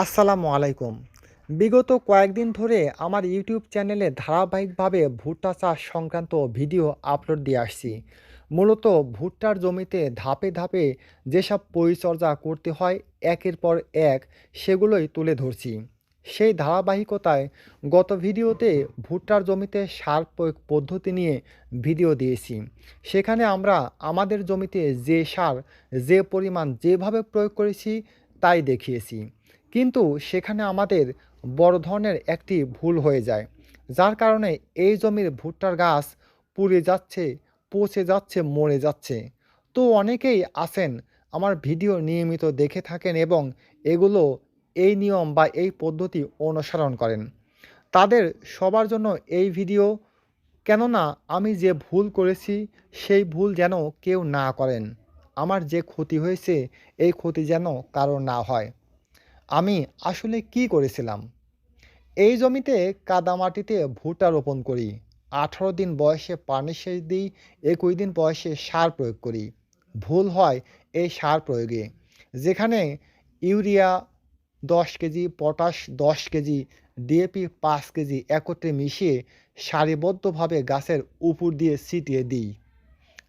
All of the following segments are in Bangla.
আসসালামু আলাইকুম। বিগত কয়েকদিন ধরে আমার ইউটিউব চ্যানেলে ধারাবাহিকভাবে ভুট্টা চাষ সংক্রান্ত ভিডিও আপলোড দিয়ে আসছি। মূলত ভুট্টার জমিতে ধাপে ধাপে যেসব পরিচর্যা করতে হয়, একের পর এক সেগুলোই তুলে ধরছি। সেই ধারাবাহিকতায় গত ভিডিওতে ভুট্টার জমিতে সার প্রয়োগ পদ্ধতি নিয়ে ভিডিও দিয়েছি। সেখানে আমরা আমাদের জমিতে যে সার, যে পরিমাণ যেভাবে প্রয়োগ করেছি, তাই দেখিয়েছি। কিন্তু সেখানে আমাদের বড় ধরনের একটি ভুল হয়ে যায়, যার কারণে এই জমির ভুট্টার গাছ পুড়ে যাচ্ছে, পচে যাচ্ছে, মরে যাচ্ছে। তো অনেকেই আসেন আমার ভিডিও নিয়মিত দেখে থাকেন এবং এগুলো এই নিয়ম বা এই পদ্ধতি অনুসরণ করেন। তাদের সবার জন্য এই ভিডিও, কেননা আমি যে ভুল করেছি, সেই ভুল যেন কেউ না করেন। আমার যে ক্ষতি হয়েছে, এই ক্ষতি যেন কারও না হয়। আমি আসলে কি করেছিলাম? এই জমিতে কাদামাটিতে ভুট্টা রোপণ করি, আঠারো দিন বয়সে পানি সেচ দিই, একুশ দিন বয়সে সার প্রয়োগ করি। ভুল হয় এই সার প্রয়োগে। যেখানে ইউরিয়া দশ কেজি, পটাশ দশ কেজি, ডিএপি পাঁচ কেজি একত্রে মিশিয়ে সারিবদ্ধভাবে গাছের উপর দিয়ে ছিটিয়ে দিই।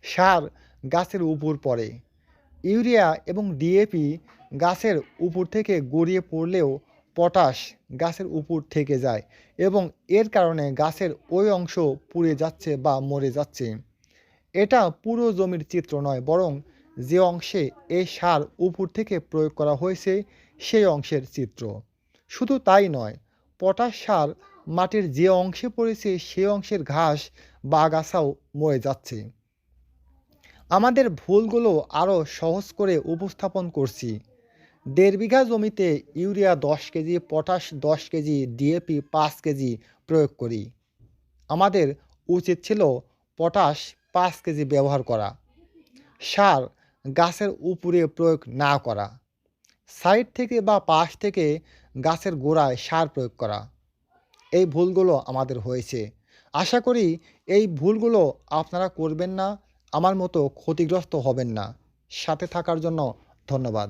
সার গাছের উপর পড়ে। ইউরিয়া এবং ডিএপি গাছের উপর থেকে গড়িয়ে পড়লেও পটাশ গাছের উপর থেকে যায় এবং এর কারণে গাছের ওই অংশ পুড়ে যাচ্ছে বা মরে যাচ্ছে। এটা পুরো জমির চিত্র নয়, বরং যে অংশে এই সার উপর থেকে প্রয়োগ করা হয়েছে, সেই অংশের চিত্র। শুধু তাই নয়, পটাশ সার মাটির যে অংশে পড়েছে সেই অংশের ঘাস বা আগাছাও মরে যাচ্ছে। আমাদের ভুলগুলো আরও সহজ করে উপস্থাপন করছি। দেড় বিঘা জমিতে ইউরিয়া দশ কেজি, পটাশ দশ কেজি ডিএপি পাঁচ কেজি প্রয়োগ করি। আমাদের উচিত ছিল পটাশ পাঁচ কেজি ব্যবহার করা। সার গাছের উপরে প্রয়োগ না করা। সাইড থেকে বা পাশ থেকে গাছের গোড়ায় সার প্রয়োগ করা। এই ভুলগুলো আমাদের হয়েছে। আশা করি এই ভুলগুলো আপনারা করবেন না। আমার মতো ক্ষতিগ্রস্ত হবেন না। সাথে থাকার জন্য ধন্যবাদ।